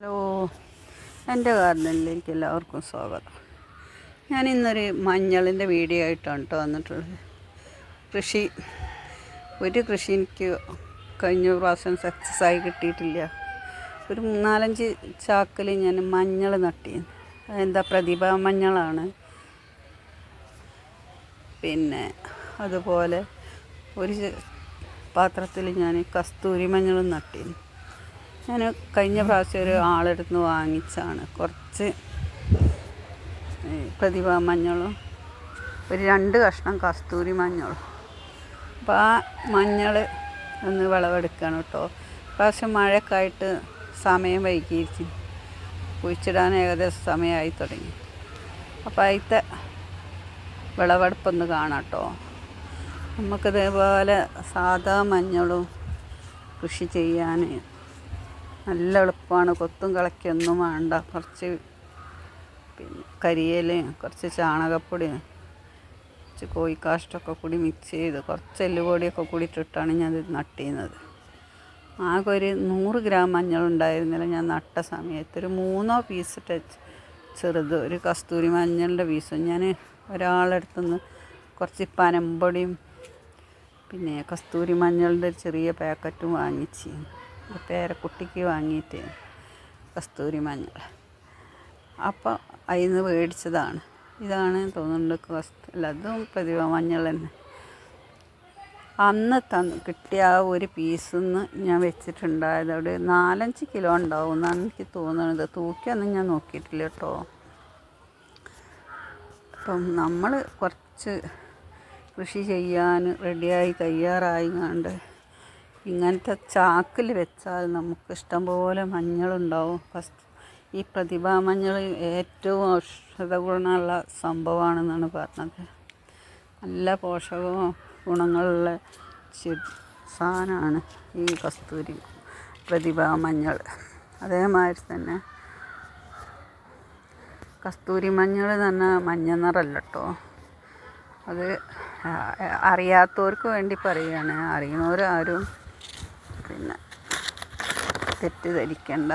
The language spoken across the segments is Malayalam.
ഹലോ. എന്റെ ഗാർഡനിലേക്ക് എല്ലാവർക്കും സ്വാഗതം. ഞാൻ ഇന്നൊരു മഞ്ഞളിന്റെ വീഡിയോ ആയിട്ടാണ് കേട്ടോ വന്നിട്ടുള്ളത്. കൃഷി ഒരു കൃഷി എനിക്ക് കഴിഞ്ഞ പ്രാവശ്യം സക്സസ് ആയി കിട്ടിയിട്ടില്ല. ഒരു മൂന്നാലഞ്ച് ചാക്കിൽ ഞാൻ മഞ്ഞൾ നട്ടിരുന്നു. എന്താ പ്രതിഭ മഞ്ഞളാണ്. പിന്നെ അതുപോലെ ഒരു പാത്രത്തിൽ ഞാൻ കസ്തൂരി മഞ്ഞളും നട്ടിരുന്നു. ഞാൻ കഴിഞ്ഞ പ്രാവശ്യം ഒരു ആളെടുത്ത് വാങ്ങിച്ചാണ് കുറച്ച് പ്രതിഭ മഞ്ഞളും ഒരു രണ്ട് കഷ്ണം കസ്തൂരി മഞ്ഞളും. അപ്പോൾ ആ മഞ്ഞൾ ഒന്ന് വിളവെടുക്കണം കേട്ടോ. പ്രാവശ്യം മഴയൊക്കെ ആയിട്ട് സമയം വൈകിയിരിക്കും കുഴിച്ചിടാൻ ഏകദേശം സമയമായി തുടങ്ങി. അപ്പോൾ അതിലത്തെ വിളവെടുപ്പൊന്ന് കാണാം കേട്ടോ. നമുക്കിതേപോലെ സാധാ മഞ്ഞളും കൃഷി ചെയ്യാൻ നല്ല എളുപ്പമാണ്. കൊത്തും കളക്കൊന്നും വേണ്ട. കുറച്ച് പിന്നെ കരിയൽ കുറച്ച് ചാണകപ്പൊടി കുറച്ച് കോഴിക്കാഷ്ടമൊക്കെ കൂടി മിക്സ് ചെയ്ത് കുറച്ച് എല്ലുപൊടിയൊക്കെ കൂടി ഇട്ടിട്ടാണ് ഞാൻ ഇത് നട്ടിരുന്നത്. ആകെ ഒരു നൂറ് ഗ്രാം മഞ്ഞൾ ഉണ്ടായിരുന്നില്ല ഞാൻ നട്ട സമയത്ത്. ഒരു മൂന്നോ പീസ് ടച്ച് ചെറുത് ഒരു കസ്തൂരി മഞ്ഞളുടെ പീസും ഞാൻ ഒരാളെടുത്തുനിന്ന് കുറച്ച് പനമ്പൊടിയും പിന്നെ കസ്തൂരി മഞ്ഞളുടെ ചെറിയ പാക്കറ്റും വാങ്ങിച്ച്. പേരക്കുട്ടിക്ക് വാങ്ങിയിട്ട് കസ്തൂരി മഞ്ഞൾ. അപ്പോൾ അതിൽ നിന്ന് മേടിച്ചതാണ്. ഇതാണ് തോന്നുന്നുണ്ട് കസ്തു അല്ല അതും പ്രതിഭ മഞ്ഞൾ തന്നെ. അന്ന് തന്ന് കിട്ടിയ ആ ഒരു പീസെന്ന് ഞാൻ വെച്ചിട്ടുണ്ടായത് അവിടെ നാലഞ്ച് കിലോ ഉണ്ടാവും എന്നാണ് എനിക്ക് തോന്നുന്നത്. തൂക്കിയൊന്നും ഞാൻ നോക്കിയിട്ടില്ല കേട്ടോ. അപ്പം നമ്മൾ കുറച്ച് കൃഷി ചെയ്യാൻ റെഡിയായി തയ്യാറായി കണ്ട് ഇങ്ങനത്തെ ചാക്കിൽ വെച്ചാൽ നമുക്ക് ഇഷ്ടംപോലെ മഞ്ഞളുണ്ടാവും. ഫസ്റ്റ് ഈ പ്രതിഭാ മഞ്ഞൾ ഏറ്റവും ഔഷധ ഗുണമുള്ള സംഭവമാണെന്നാണ് പറഞ്ഞത്. നല്ല പോഷക ഗുണങ്ങളുള്ള സാധനമാണ് ഈ കസ്തൂരി പ്രതിഭാ മഞ്ഞൾ അതേമാതിരി തന്നെ കസ്തൂരി മഞ്ഞൾ തന്നെ മഞ്ഞ നിറമല്ല കേട്ടോ അത് അറിയാത്തവർക്ക് വേണ്ടി പറയുകയാണ്. അറിയണവരാരും പിന്നെ തെറ്റിദ്ധരിക്കേണ്ട.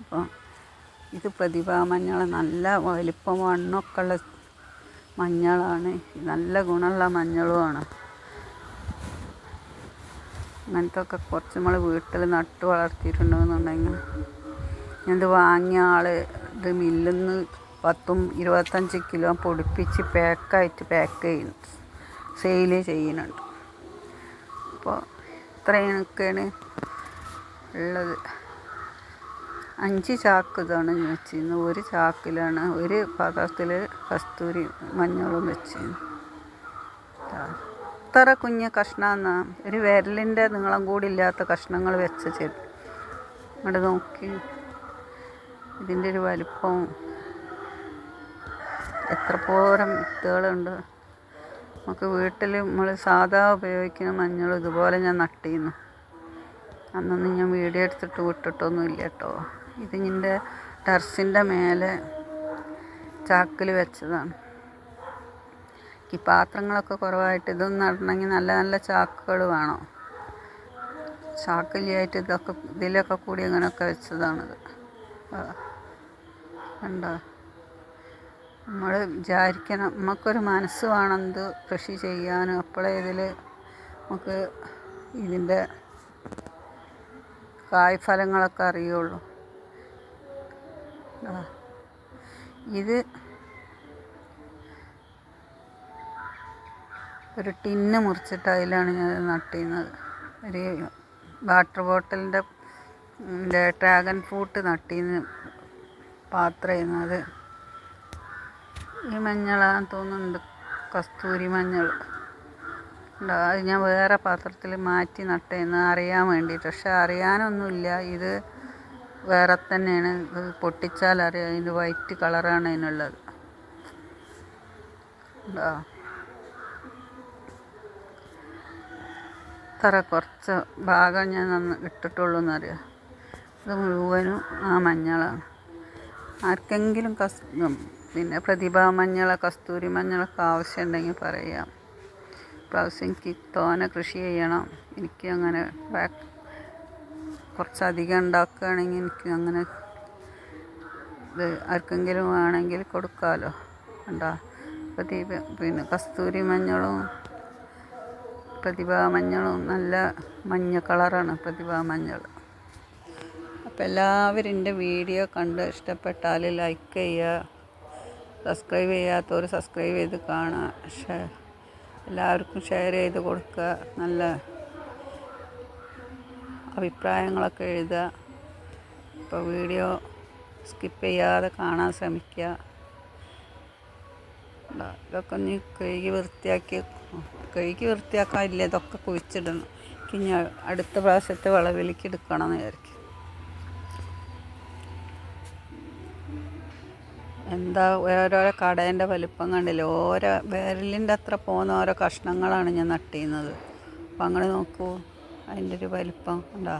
അപ്പോൾ ഇത് പ്രതിഭാ മഞ്ഞൾ നല്ല വലിപ്പം വണ്ണമൊക്കെ ഉള്ള മഞ്ഞളാണ്. നല്ല ഗുണമുള്ള മഞ്ഞളുമാണ്. അങ്ങനത്തെ ഒക്കെ കുറച്ച് നമ്മൾ വീട്ടിൽ നട്ട് വളർത്തിയിട്ടുണ്ടെന്നുണ്ടെങ്കിൽ ഇത് വാങ്ങിയ ആൾ ഇത് മില്ലിൽ നിന്ന് പത്തും ഇരുപത്തഞ്ച് കിലോ പൊടിപ്പിച്ച് പാക്കായിട്ട് പാക്ക് ചെയ്യുന്നു. സെയിൽ ചെയ്യുന്നുണ്ട്. അപ്പോൾ ഇത്രയൊക്കെയാണ് ഉള്ളത്. അഞ്ച് ചാക്ക് ഇതാണ് വെച്ചിരുന്നത്. ഒരു ചാക്കിലാണ് ഒരു പാത്രത്തിൽ കസ്തൂരി മഞ്ഞളും വെച്ചിരുന്നു അത്ര കുഞ്ഞ് കഷ്ണമെന്നാ ഒരു വിരലിന്റെ നീളം കൂടി ഇല്ലാത്ത കഷ്ണങ്ങൾ വെച്ച ചെടി അവിടെ നോക്കി. ഇതിന്റെ ഒരു വലിപ്പം. എത്ര പോരം വിത്തുകളുണ്ട്. നമുക്ക് വീട്ടിൽ നമ്മൾ സാധാ ഉപയോഗിക്കുന്ന മഞ്ഞൾ ഇതുപോലെ ഞാൻ നട്ടിരുന്നു. അന്നൊന്നും ഞാൻ വീഡിയോ എടുത്തിട്ട് വിട്ടിട്ടൊന്നും ഇല്ല കേട്ടോ. ഇത് ഇതിന്റെ ടെറസിന്റെ മേലെ ചാക്കിൽ വെച്ചതാണ്. ഈ പാത്രങ്ങളൊക്കെ കുറവായിട്ട് ഇതൊന്നും നടണമെങ്കിൽ നല്ല നല്ല ചാക്കുകൾ വേണം. ചാക്കിലായിട്ട് ഇതൊക്കെ ഇതിലൊക്കെ കൂടി അങ്ങനെയൊക്കെ വെച്ചതാണിത്. കണ്ടോ? നമ്മൾ വിചാരിക്കണം. നമുക്കൊരു മനസ്സ് വേണം എന്ത് കൃഷി ചെയ്യാനും. അപ്പോഴേ ഇതിൽ നമുക്ക് ഇതിന്റെ കായ്ഫലങ്ങളൊക്കെ അറിയുള്ളൂ. ഇത് ഒരു ടിന്ന് മുറിച്ചിട്ട് അതിലാണ് ഞാൻ നട്ടിരുന്നത്. ഒരു വാട്ടർ ബോട്ടിലിന്റെ ഡ്രാഗൺ ഫ്രൂട്ട് നട്ടിന്ന് പാത്രമായിരുന്നു അത്. ഈ മഞ്ഞളാന്ന് തോന്നുന്നുണ്ട്. കസ്തൂരി മഞ്ഞൾ. അത് ഞാൻ വേറെ പാത്രത്തിൽ മാറ്റി നട്ടേന്ന് അറിയാൻ വേണ്ടിയിട്ട്. പക്ഷെ അറിയാനൊന്നുമില്ല. ഇത് വേറെ തന്നെയാണ്. ഇത് പൊട്ടിച്ചാൽ അറിയാം. അതിന്റെ വൈറ്റ് കളറാണ് അതിനുള്ളത്. ഇത്ര കുറച്ച് ഭാഗം ഞാൻ നന്ന് ഇട്ടിട്ടുള്ളൂ എന്നറിയാം. ഇത് മുഴുവനും ആ മഞ്ഞളാണ്. ആർക്കെങ്കിലും കസ് പിന്നെ പ്രതിഭാ മഞ്ഞൾ കസ്തൂരി മഞ്ഞളൊക്കെ ആവശ്യമുണ്ടെങ്കിൽ പറയാം. പ്രാവശ്യം എനിക്ക് തോനെ കൃഷി ചെയ്യണം. എനിക്ക് അങ്ങനെ കുറച്ചധികം ഉണ്ടാക്കുകയാണെങ്കിൽ എനിക്ക് അങ്ങനെ ഇത് ആർക്കെങ്കിലും വേണമെങ്കിൽ കൊടുക്കാമല്ലോ കണ്ടോ പ്രതിഭ പിന്നെ കസ്തൂരി മഞ്ഞളും പ്രതിഭാ മഞ്ഞളും നല്ല മഞ്ഞ കളറാണ് പ്രതിഭാ മഞ്ഞൾ. അപ്പോൾ എല്ലാവരും എന്റെ വീഡിയോ കണ്ട് ഇഷ്ടപ്പെട്ടാൽ ലൈക്ക് ചെയ്യുക സബ്സ്ക്രൈബ് ചെയ്യാത്തവർ സബ്സ്ക്രൈബ് ചെയ്ത് കാണുക എല്ലാവർക്കും ഷെയർ ചെയ്ത് കൊടുക്കുക. നല്ല അഭിപ്രായങ്ങളൊക്കെ എഴുതുക. ഇപ്പോൾ വീഡിയോ സ്കിപ്പ് ചെയ്യാതെ കാണാൻ ശ്രമിക്കുക. ഇതാ, ഇതൊക്കെ ഒന്ന് കഴുകി വൃത്തിയാക്കി കഴുകി വൃത്തിയാക്കാനില്ല? ഇതൊക്കെ കുഴിച്ചിടണം. ഇനി അടുത്ത പ്രാവശ്യത്തെ വിളവിലേക്ക് എടുക്കണം എന്ന് വിചാരിക്കും എന്താ ഓരോരോ കടേന്റെ വലിപ്പം കണ്ടില്ലേ? ഓരോ വിരലിന്റെ അത്ര പോകുന്ന ഓരോ കഷ്ണങ്ങളാണ് ഞാൻ നട്ടിരുന്നത്. അപ്പം അങ്ങനെ നോക്കൂ അതിന്റെ ഒരു വലിപ്പം ഉണ്ടാ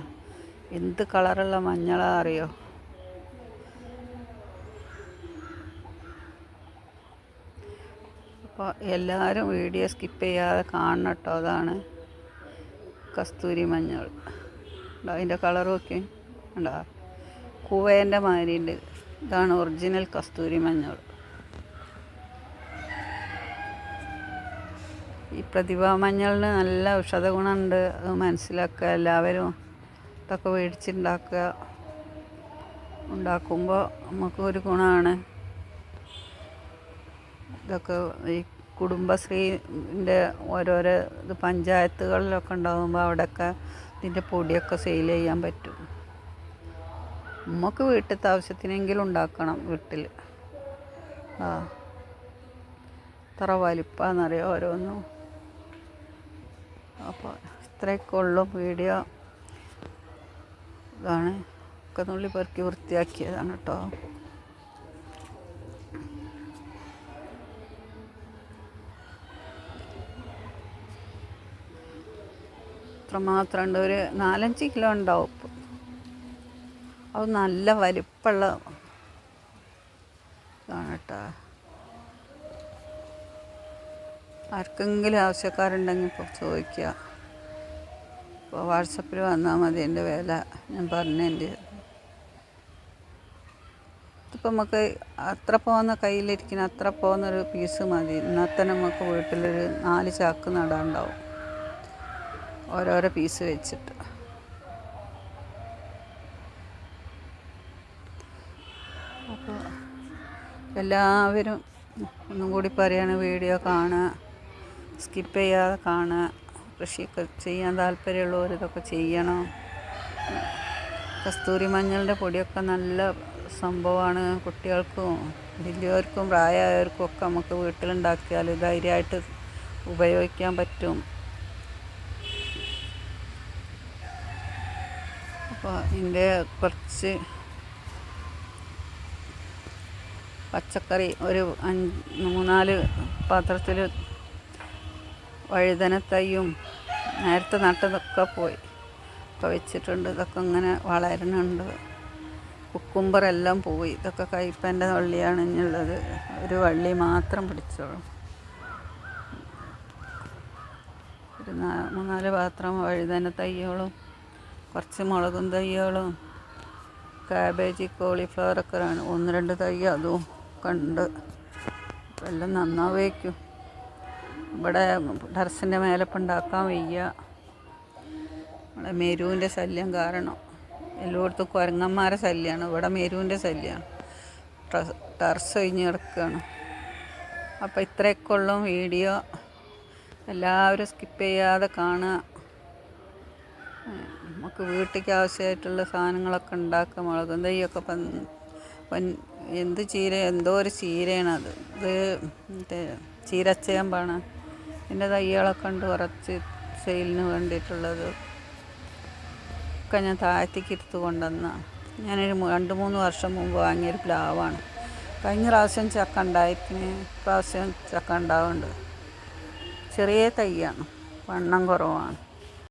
എന്ത് കളറുള്ള മഞ്ഞളാ അറിയോ? അപ്പോൾ എല്ലാവരും വീഡിയോ സ്കിപ്പ് ചെയ്യാതെ കാണണം കേട്ടോ അതാണ് കസ്തൂരി മഞ്ഞൾ. അതിന്റെ കളർ ഒക്കെ ഉണ്ടോ കൂവേന്റെ മാതിരിയുണ്ട്. ഇതാണ് ഒറിജിനൽ കസ്തൂരി മഞ്ഞൾ. ഈ പ്രതിഭാ മഞ്ഞളിന് നല്ല ഔഷധ ഗുണമുണ്ട്. അത് മനസ്സിലാക്കുക എല്ലാവരും ഇതൊക്കെ മേടിച്ചുണ്ടാക്കുക ഉണ്ടാക്കുമ്പോൾ നമുക്ക് ഒരു ഗുണമാണ്. ഇതൊക്കെ ഈ കുടുംബശ്രീന്റെ ഓരോരോ ഇത് പഞ്ചായത്തുകളിലൊക്കെ ഉണ്ടാകുമ്പോൾ അവിടെയൊക്കെ ഇതിന്റെ പൊടിയൊക്കെ സെയിൽ ചെയ്യാൻ പറ്റും. നമുക്ക് വീട്ടിലത്തെ ആവശ്യത്തിനെങ്കിലും ഉണ്ടാക്കണം വീട്ടിൽ ആ. ഇത്ര വലിപ്പാന്നറിയോ ഓരോന്നും. അപ്പോൾ ഇത്രയൊക്കെ വീഡിയോ. ഇതാണ്. ഒക്കെ നുള്ളി പെറുക്കി വൃത്തിയാക്കിയതാണ് കേട്ടോ അത്രമാത്രം ഉണ്ട്. ഒരു നാലഞ്ച് കിലോ ഉണ്ടാവും അത് നല്ല വലിപ്പമുള്ള ഇതാണ് കേട്ടോ. ആർക്കെങ്കിലും ആവശ്യക്കാരുണ്ടെങ്കിൽ ഇപ്പോൾ ചോദിക്കുക. ഇപ്പോൾ വാട്സപ്പിൽ വന്നാൽ മതി എന്റെ വില. ഞാൻ പറഞ്ഞതിന്റെ ഇതിപ്പോൾ നമുക്ക് അത്ര പോകുന്ന കയ്യിലിരിക്കുന്ന അത്ര പോകുന്നൊരു പീസ് മതി. തന്നെ നമുക്ക് വീട്ടിലൊരു നാല് ചാക്ക് നടാനുണ്ടാവും. ഓരോരോ പീസ് വെച്ചിട്ട് അപ്പോൾ എല്ലാവരും ഒന്നും കൂടി പറയാണ് വീഡിയോ കാണുക സ്കിപ്പ് ചെയ്യാതെ കാണുക കൃഷിയൊക്കെ ചെയ്യാൻ താല്പര്യമുള്ളവർ ഇതൊക്കെ ചെയ്യണം. കസ്തൂരി മഞ്ഞളിന്റെ പൊടിയൊക്കെ നല്ല സംഭവമാണ്. കുട്ടികൾക്കും വലിയവർക്കും പ്രായമായവർക്കും ഒക്കെ നമുക്ക് വീട്ടിലുണ്ടാക്കിയാൽ ധൈര്യമായിട്ട് ഉപയോഗിക്കാൻ പറ്റും. അപ്പോൾ ഇതിന്റെ കുറച്ച് പച്ചക്കറി ഒരു മൂന്നാൽ പാത്രത്തിൽ വഴുതന തൈയും നേരത്തെ നട്ടതൊക്കെ പോയി. ഒക്കെ വെച്ചിട്ടുണ്ട്. ഇതൊക്കെ ഇങ്ങനെ വളരുന്നുണ്ട് കുക്കുംബറെല്ലാം പോയി. ഇതൊക്കെ കയ്പന്റെ വള്ളിയാണ് ഇനിയുള്ളത്. ഒരു വള്ളി മാത്രം പിടിച്ചോളും. ഒരു മൂന്നാൽ പാത്രം വഴുതന തൈകളും കുറച്ച് മുളകും തൈകളും കാബേജ് കോളിഫ്ലവറൊക്കെ ഒന്ന് രണ്ട് തൈ അതും. കണ്ട്. അപ്പം എല്ലാം നന്നാവേക്കും. ഇവിടെ ടെറസിന്റെ മേലപ്പം ഉണ്ടാക്കാൻ വയ്യ. ഇവിടെ മെരുവിന്റെ ശല്യം കാരണം. എല്ലായിടത്തും കുരങ്ങന്മാരെ ശല്യമാണ് ഇവിടെ മെരുവിന്റെ ശല്യമാണ് ടെറസ് കഴിഞ്ഞ് കിടക്കുകയാണ് അപ്പോൾ ഇത്രയൊക്കെ ഉള്ളും വീഡിയോ. എല്ലാവരും സ്കിപ്പ് ചെയ്യാതെ കാണുക. നമുക്ക് വീട്ടിലേക്ക് ആവശ്യമായിട്ടുള്ള സാധനങ്ങളൊക്കെ ഉണ്ടാക്കുക മുളകും തൈയൊക്കെ പൻ എന്ത് ചീര എന്തോ ഒരു ചീരയാണ് അത്. ഇത് മറ്റേ ചീരച്ചേമ്പാണ്. എന്റെ തൈകളൊക്കെ ഉണ്ട് കുറച്ച് സെയിലിന് വേണ്ടിയിട്ടുള്ളത്. ഒക്കെ ഞാൻ താഴ്ത്തിക്ക് എടുത്ത് കൊണ്ടുവന്ന. ഞാനൊരു രണ്ട് മൂന്ന് വർഷം മുമ്പ് വാങ്ങിയൊരു പ്ലാവാണ്. കഴിഞ്ഞ പ്രാവശ്യം ചക്ക ഉണ്ടായിരിക്കുന്നു പ്രാവശ്യം ചക്ക ഉണ്ടാവുന്നുണ്ട്. ചെറിയ തൈയാണ്. വണ്ണം കുറവാണ്.